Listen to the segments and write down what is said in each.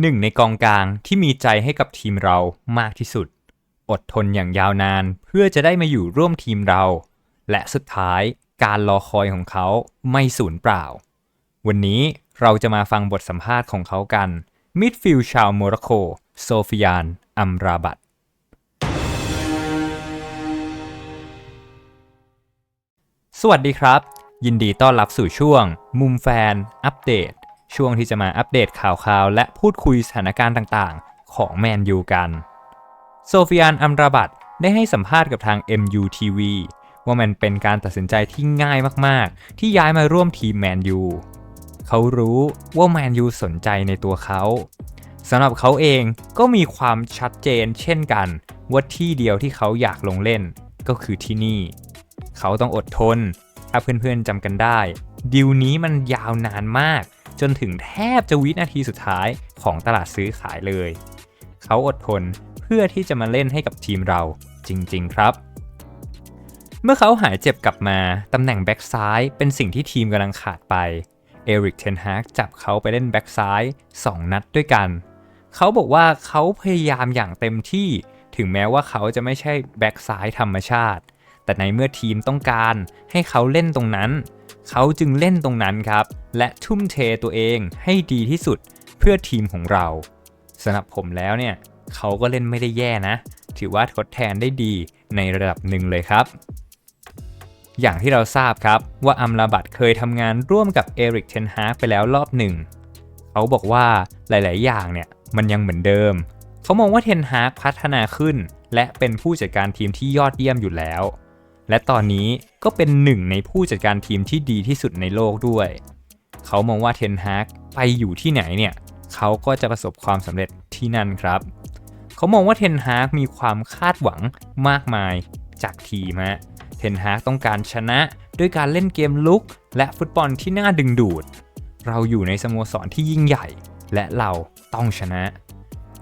หนึ่งในกองกลางที่มีใจให้กับทีมเรามากที่สุด อดทนอย่างยาวนานเพื่อจะได้มาอยู่ร่วมทีมเรา และสุดท้ายการรอคอยของเขาไม่สูญเปล่า วันนี้เราจะมาฟังบทสัมภาษณ์ของเขากัน มิดฟิลชาวโมร็อกโก โซฟิยาน อัมราบัตสวัสดีครับ ยินดีต้อนรับสู่ช่วง มุมแฟน อัปเดต ช่วงที่จะมาอัปเดตข่าวๆและพูดคุยสถานการณ์ต่างๆ ของแมนยูกัน โซฟิยานอัมราบัตได้ให้สัมภาษณ์กับทาง MUTV ว่ามันเป็นการตัดสินใจที่ง่ายมากๆ ที่ย้ายมาร่วมทีมแมนยู เขารู้ว่าแมนยูสนใจในตัวเขาสำหรับเขาเองก็มีความชัดเจนเช่นกัน ว่าที่เดียวที่เขาอยากลงเล่นก็คือที่นี่ เขาต้องอดทน ถ้าเพื่อนๆจำกันได้ ดิวนี้มันยาวนานมาก จนถึงแทบจะวินาทีสุดท้ายของตลาดซื้อขายเลย เขาอดทนเพื่อที่จะมาเล่นให้กับทีมเราจริง ๆ ครับ เมื่อเขาหายเจ็บกลับมาตำแหน่งแบ็กซ้ายเป็นสิ่งที่ทีมกำลังขาดไปเอริกเทนฮากจับเขาไปเล่นแบ็กซ้าย2 นัดด้วยกัน เขาบอกว่าเขาพยายามอย่างเต็มที่ถึงแม้ว่าเขาจะไม่ใช่แบ็กซ้ายธรรมชาติ แต่ในเมื่อทีมต้องการให้เขาเล่นตรงนั้น เขาจึงเล่นตรงนั้นครับ และทุ่มเทตัวเองให้ดีที่สุดเพื่อทีมของเราสำหรับผมแล้วเนี่ยเขาก็เล่นไม่ได้แย่นะ ถือว่าทดแทนได้ดีในระดับหนึ่งเลยครับ อย่างที่เราทราบครับว่าอัมราบัตเคยทำงานร่วมกับเอริกเทนฮากไปแล้วรอบหนึ่ง เขาบอกว่าหลาย ๆ อย่างเนี่ยมันยังเหมือนเดิม เขามองว่าเทนฮากพัฒนาขึ้น และเป็นผู้จัดการทีมที่ยอดเยี่ยมอยู่แล้ว และตอนนี้ก็เป็นหนึ่งในผู้จัดการทีมที่ดีที่สุดในโลกด้วย เขามองว่าเทนฮากไปอยู่ที่ไหนเนี่ย เขาก็จะประสบความสำเร็จที่นั่นครับ เขามองว่าเทนฮากมีความคาดหวังมากมายจากทีมฮะ เทนฮากต้องการชนะด้วยการเล่นเกมลุก และฟุตบอลที่น่าดึงดูด เราอยู่ในสโมสรที่ยิ่งใหญ่ และเราต้องชนะ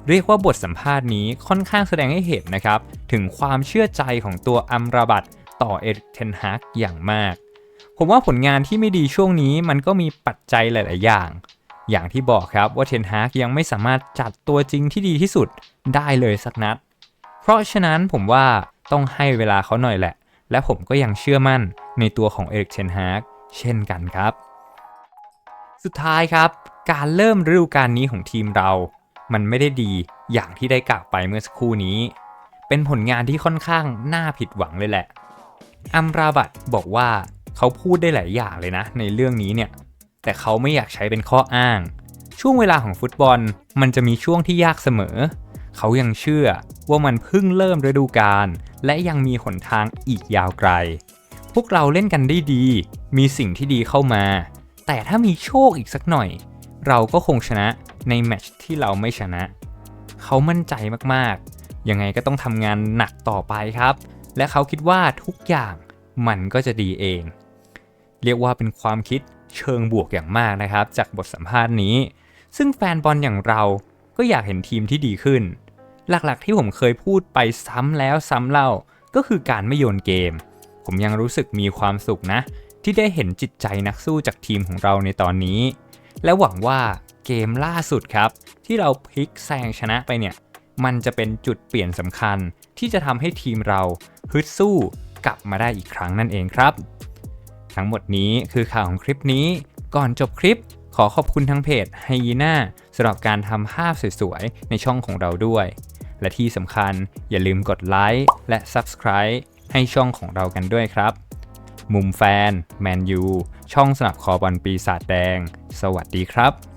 เรียกว่าบทสัมภาษณ์นี้ค่อนข้างแสดงให้เห็นนะครับ ถึงความเชื่อใจของตัวอัมราบัต ต่อเอริกเทนฮากอย่างมาก ผมว่าผลงานที่ไม่ดีช่วงนี้มันก็มีปัจจัยหลาย ๆ อย่าง อย่างที่บอกครับว่าเทนฮากยังไม่สามารถจัดตัวจริงที่ดีที่สุดได้เลยสักนัด เพราะฉะนั้นผมว่าต้องให้เวลาเขาหน่อยแหละ และผมก็ยังเชื่อมั่นในตัวของเอริกเทนฮากเช่นกันครับ สุดท้ายครับ การเริ่มฤดูกาลนี้ของทีมเรา มันไม่ได้ดีอย่างที่ได้กล่าวไปเมื่อสักครู่นี้ เป็นผลงานที่ค่อนข้างน่าผิดหวังเลยแหละ อัมราบัตบอกว่าเขาพูดได้หลายอย่างเลยนะ ในเรื่องนี้เนี่ย แต่เขาไม่อยากใช้เป็นข้ออ้าง ช่วงเวลาของฟุตบอลมันจะมีช่วงที่ยากเสมอ เขายังเชื่อว่ามันเพิ่งเริ่มฤดูกาลและยังมีหนทางอีกยาวไกล พวกเราเล่นกันได้ดี มีสิ่งที่ดีเข้ามา แต่ถ้ามีโชคอีกสักหน่อย เราก็คงชนะในแมตช์ที่เราไม่ชนะ เขามั่นใจมากๆ ยังไงก็ต้องทำงานหนักต่อไปครับ และเขาคิดว่าทุกอย่าง มันก็จะดีเอง เรียกว่าเป็นความคิดเชิงบวกอย่างมากนะครับ จากบทสัมภาษณ์นี้ ซึ่งแฟนบอลอย่างเราก็อยากเห็นทีมที่ดีขึ้น หลักๆที่ผมเคยพูดไปซ้ำแล้วซ้ำเล่าก็คือการไม่โยนเกม ผมยังรู้สึกมีความสุขนะ ที่ได้เห็นจิตใจนักสู้จากทีมของเราในตอนนี้ และหวังว่าเกมล่าสุดครับ ที่เราพลิกแซงชนะไปเนี่ย มันจะเป็นจุดเปลี่ยนสำคัญที่จะทำให้ทีมเราฮึดสู้ กลับมาได้อีกครั้งนั่นเองครับ ทั้งหมดนี้คือข่าวของคลิปนี้ ก่อนจบคลิป ขอขอบคุณทั้งเพจไฮยีน่าสำหรับการทำภาพสวยๆ ในช่องของเราด้วย และที่สำคัญอย่าลืมกดไลค์และ Subscribe ให้ช่องของเรากันด้วยครับ มุมแฟน แมนยู ช่องสนับคอบอลปีศาจแดง สวัสดีครับ